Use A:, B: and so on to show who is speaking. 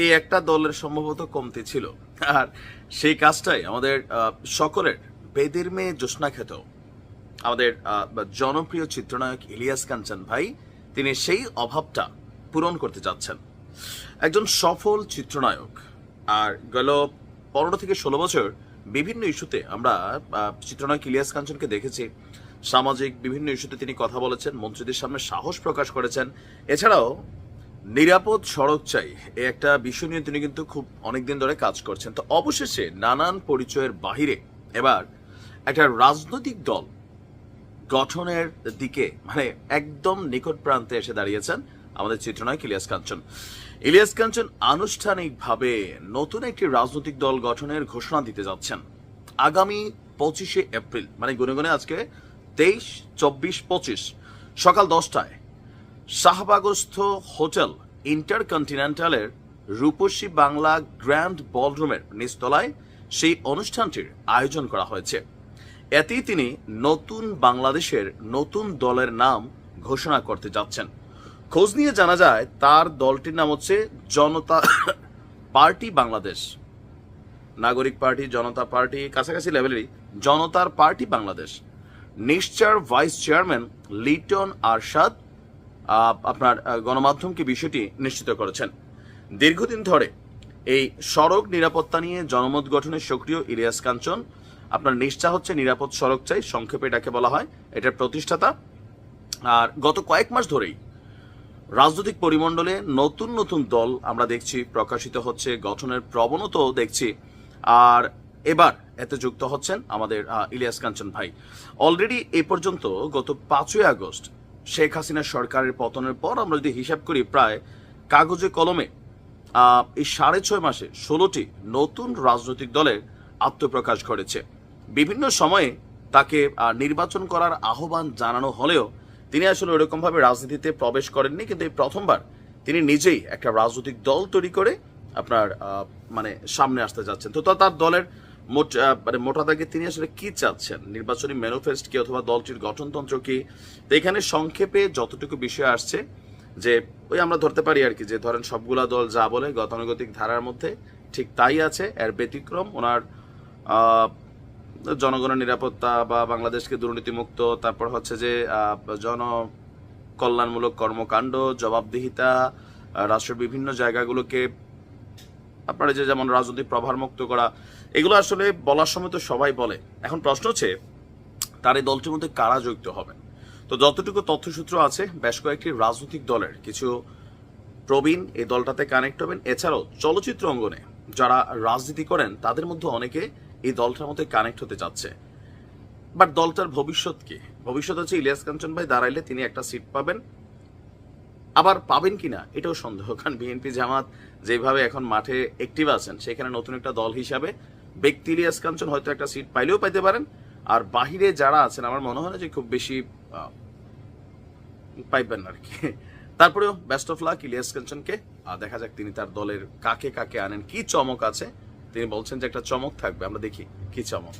A: এই একটা দলের সম্ভবত কমতি ছিল। আর সেই কাজটাই আমাদের সকলের বেদের মেয়ে জ্যোৎস্না খ্যাত আমাদের জনপ্রিয় চিত্রনায়ক ইলিয়াস কাঞ্চন ভাই, তিনি সেই অভাবটা পূরণ করতে যাচ্ছেন। একজন সফল চিত্রনায়ক। আর গেল পনেরো থেকে ষোলো বছর বিভিন্ন ইস্যুতে আমরা চিত্রনায়ক ইলিয়াস কাঞ্চনকে দেখেছি। সামাজিক বিভিন্ন ইস্যুতে তিনি কথা বলেছেন, মন্ত্রীদের সামনে সাহস প্রকাশ করেছেন। এছাড়াও নিরাপদ সড়ক চাই এই একটা বিষয় নিয়ে তিনি কিন্তু খুব অনেকদিন ধরে কাজ করছেন। তো অবশেষে নানান পরিচয়ের বাহিরে এবার একটা রাজনৈতিক দল গঠনের দিকে মানে একদম নিকট প্রান্তে এসে দাঁড়িয়েছেন আমাদের চিত্রনায়ক ইলিয়াস কাঞ্চন। ইলিয়াস কাঞ্চন আনুষ্ঠানিকভাবে নতুন একটি রাজনৈতিক দল গঠনের ঘোষণা দিতে যাচ্ছেন। আগামী পঁচিশে এপ্রিল মানে গুনে গুনে আজকে তেইশ, চব্বিশ, পঁচিশ, সকাল দশটায় শাহবাগস্থ হোটেল ইন্টারকন্টিনেন্টালের রূপসী বাংলা গ্র্যান্ড বলরুমের নিচতলায় সেই অনুষ্ঠানটির আয়োজন করা হয়েছে। এতেই তিনি নতুন বাংলাদেশের নতুন দলের নাম ঘোষণা করতে যাচ্ছেন। খোঁজ নিয়ে জানা যায়, তার দলটির নাম হচ্ছে জনতা পার্টি বাংলাদেশ। নাগরিক পার্টি, জনতা পার্টি, কাছাকাছি লেভেলেরই জনতার পার্টি বাংলাদেশ। নিশ্চার ভাইস চেয়ারম্যান লিটন আরশাদ আপনার গণমাধ্যমকে বিষয়টি নিশ্চিত করেছেন। দীর্ঘদিন ধরে এই সড়ক নিরাপত্তা নিয়ে জনমত গঠনের সক্রিয় ইলিয়াস কাঞ্চন, আপনার নিশ্চা হচ্ছে নিরাপদ সড়ক চাই, সংক্ষেপে এটাকে বলা হয়, এটার প্রতিষ্ঠাতা। আর গত কয়েক মাস ধরেই রাজনৈতিক পরিমণ্ডলে নতুন নতুন দল আমরা দেখছি, প্রকাশিত হচ্ছে, গঠনের প্রবণতাও দেখছি। আর এবার এতে যুক্ত হচ্ছেন আমাদের ইলিয়াস কাঞ্চন ভাই। অলরেডি এ পর্যন্ত গত পাঁচই আগস্ট শেখ হাসিনা সরকারের পতনের পর আমরা যদি হিসাব করি প্রায় কাগজে কলমে এই সাড়ে ছয় মাসে ষোলোটি নতুন রাজনৈতিক দলের আত্মপ্রকাশ ঘটেছে। বিভিন্ন সময়ে তাকে নির্বাচন করার আহ্বান জানানো হলেও তিনি আসলে ওরকম ভাবে রাজনীতিতে প্রবেশ করেননি। কিন্তু এই প্রথমবার তিনি নিজেই একটা রাজনৈতিক দল তৈরি করে আপনার মানে সামনে আসতে যাচ্ছেন। তো তার দলের মানে মোটা দাগে তিনি আসলে কি চাচ্ছেন? নির্বাচনী ম্যানিফেস্ট কি অথবা দলটির গঠনতন্ত্র কি? তো এখানে সংক্ষেপে যতটুকু বিষয় আসছে, যে ওই আমরা ধরতে পারি আর কি, যে ধরেন সবগুলা দল যা বলে গতানুগতিক ধারার মধ্যে ঠিক তাই আছে, এর ব্যতিক্রম ওনার জনগণের নিরাপত্তা বা বাংলাদেশকে দুর্নীতিমুক্ত, তারপর হচ্ছে যে জন কল্যাণমূলক কর্মকাণ্ড, জবাবদিহিতা রাষ্ট্রের বিভিন্ন জায়গাগুলোকে আপনারা যে যেমন রাজনৈতিক প্রভার মুক্ত করা, এগুলো আসলে বলার সময় তো সবাই বলে। এখন প্রশ্ন হচ্ছে, তার এই দলটির মধ্যে কারা যুক্ত হবেন? তো যতটুকু তথ্যসূত্র আছে, বেশ কয়েকটি রাজনৈতিক দলের কিছু প্রবীণ এই দলটাতে কানেক্ট হবেন। এছাড়াও চলচ্চিত্র অঙ্গনে যারা রাজনীতি করেন, তাদের মধ্যে অনেকে এই দলটার মধ্যে কানেক্ট হতে যাচ্ছে বাট দলটার ভবিষ্যৎ কি? ভবিষ্যৎ হচ্ছে ইলিয়াস কাঞ্চন ভাই দাঁড়াইলে তিনি একটা সিট পাবেন। আবার পাবেন কিনা এটাও সন্দেহ, কারণ বিএনপি জামাত যেভাবে এখন মাঠে অ্যাক্টিভ আছেন, সেখানে নতুন একটা দল হিসাবে ব্যক্তি ইলিয়াস কাঞ্চন হয়তো একটা সিট পাইলেও পাইতে পারেন। আর বাহিরে যারা আছেন, আমার মনে হয় না যে খুব বেশি পাইবেন আর কি। তারপরেও বেস্ট অফ লাক ইলিয়াস কাঞ্চনকে। দেখা যাক তিনি তার দলের কাকে কাকে আনেন, কি চমক আছে। তিনি বলছেন যে একটা চমক থাকবে, আমরা দেখি কি চমক।